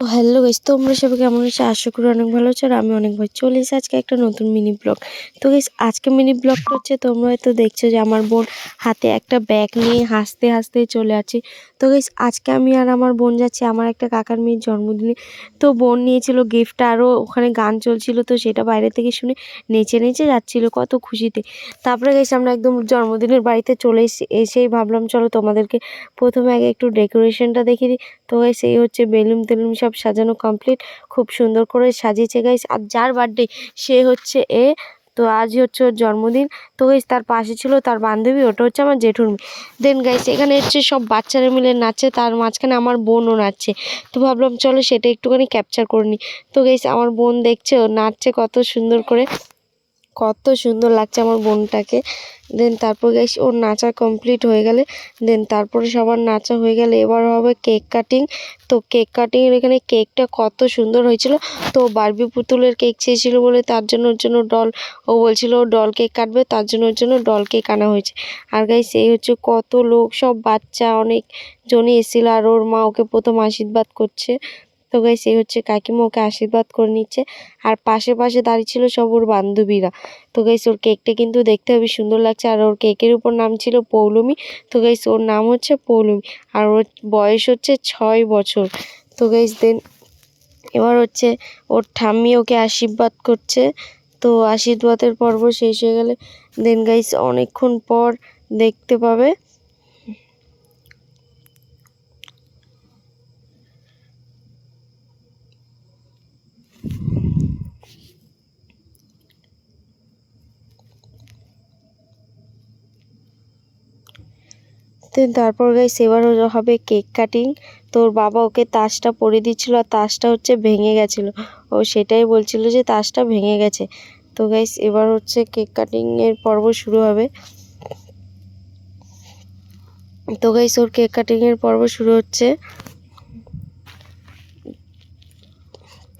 Hello guys তোমরা সবাই কেমন আছো? আশা করি অনেক ভালো আছো আর আমি অনেক ভালো। চলে এসেছি আজকে একটা নতুন মিনি ব্লগ তো গাইস আজকে মিনি ব্লগটা হচ্ছে, তোমরা হয়তো দেখছ যে আমার বোন হাতে একটা ব্যাগ নিয়ে হাসতে হাসতে চলে আছে তো গাইস আজকে আমি আর আমার বোন যাচ্ছি, আমার একটা কাকার মেয়ের জন্মদিনে। তো বোন নিয়েছিল গিফটটা আরও ওখানে গান চলছিল, তো সেটা বাইরে থেকে শুনে নেচে নেচে যাচ্ছিল কত খুশিতে। তারপরে গাইস আমরা একদম জন্মদিনের বাড়িতে চলে এসে, এসেই ভাবলাম, চলো তোমাদেরকে প্রথমে আগে একটু ডেকোরেশনটা দেখিয়ে দিই। তো গাইস এই হচ্ছে বেলুন টেলুন সব সাজানো কমপ্লিট খুব সুন্দর করে সাজিয়েছে গাইস আর যার বার্থডে সে হচ্ছে এ, তো আজ হচ্ছে ওর জন্মদিন। তো গাইস তার পাশে ছিল তার বান্ধবী, ওটা হচ্ছে আমার জেঠুর মেয়ে দেন গাইস এখানে হচ্ছে সব বাচ্চারা মিলে নাচছে, তার মাঝখানে আমার বোনও নাচছে। তো ভাবলাম, চলো সেটা একটুখানি ক্যাপচার করে নিই তো গাইস আমার বোন দেখছে, ও নাচছে কত সুন্দর করে। কত সুন্দর লাগছে আমার বোনটাকে। দেন তারপর গাইস ওর নাচা কমপ্লিট হয়ে গেলে দেন তারপরে সবার নাচা হয়ে গেলে এবার হবে কেক কাটিং তো কেক কাটিংয়ের এখানে কেকটা কত সুন্দর হয়েছিল। তো বারবি পুতুলের কেক চেয়েছিল বলে তার জন্য ওর জন্য ডল ও বলছিল ও ডল কেক কাটবে, তার জন্য ওর জন্য ডল কেক আনা হয়েছে। আর গাইস এই হচ্ছে কত লোক, সব বাচ্চা অনেক জনই এসেছিল আর ওর মা ওকে প্রথম আশীর্বাদ করছে। তো গাইস এই হচ্ছে কাকিমা, ওকে আশীর্বাদ করে নিচ্ছে। আর পাশে পাশে দাঁড়িয়ে ছিল সব ওর বান্ধবীরা। তো গাইস ওর কেকটা কিন্তু দেখতে খুবই সুন্দর লাগছে। আর ওর কেকের উপর নাম ছিল পৌলমি। তো গাইস ওর নাম হচ্ছে পৌলমি। আর ওর বয়স হচ্ছে ছয় বছর। তো গাইস দেন এবার হচ্ছে ওর ঠাম্মি ওকে আশীর্বাদ করছে। তো আশীর্বাদের পর্ব শেষ হয়ে গেলে দেন গাইস অনেকক্ষণ পর দেখতে পাবে। দেন তারপর গাইস এবার হবে কেক কাটিং তোর বাবা ওকে তাসটা পরিয়ে দিচ্ছিল আর তাসটা হচ্ছে ভেঙে গেছিল। ও সেটাই বলছিল যে তাসটা ভেঙে গেছে। তো গাইস এবার হচ্ছে কেক কাটিং এর পর্ব শুরু হবে। তো গাইস ওর কেক কাটিং এর পর্ব শুরু হচ্ছে।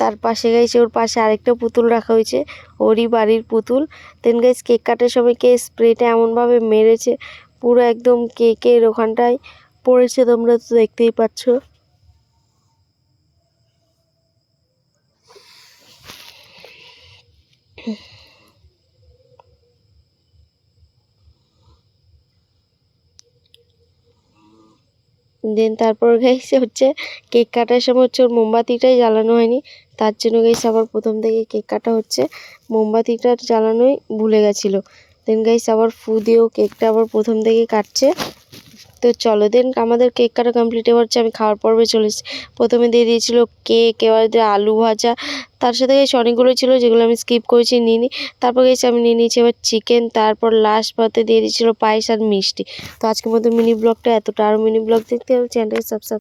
তার পাশে গাইছে ওর পাশে আরেকটা পুতুল রাখা হয়েছে। ওরই বাড়ির পুতুল। দেন গাইস কেক কাটার সময় কে স্প্রেটা এমনভাবে মেরেছে। পুরো একদম কেকের ওখানটায় পড়েছে, তোমরা তো দেখতেই পাচ্ছ। দেন তারপর গাইস হচ্ছে, কেক কাটার সময় হচ্ছে ওর মোমবাতিটাই জ্বালানো হয়নি। তার জন্য গাইস আবার প্রথম থেকে কেক কাটা হচ্ছে। মোমবাতিটা জ্বালানোই ভুলে গেছিল। দেন গাইস আবার ফু দিয়েও কেকটা আবার প্রথম থেকে কাটছে। তো চলো দেন আমাদের কেক কাটা কমপ্লিট হচ্ছে আমি খাওয়ার পর্বে চলে প্রথমে দিয়ে দিয়েছিল কেক এবার দিয়ে আলু ভাজা, তার সাথে গেছে অনেকগুলো ছিল যেগুলো আমি স্কিপ করেছি নিয়ে নিই তারপর গেছে আমি নিয়ে নিয়েছি এবার চিকেন তারপর লাস্ট পাতে দিয়ে দিয়েছিল পায়েস আর মিষ্টি। তো আজকের মতো মিনি ব্লগটা এতটা। আরও মিনি ব্লগ দেখতে হবে চ্যানেলটাকে সাবস্ক্রাইব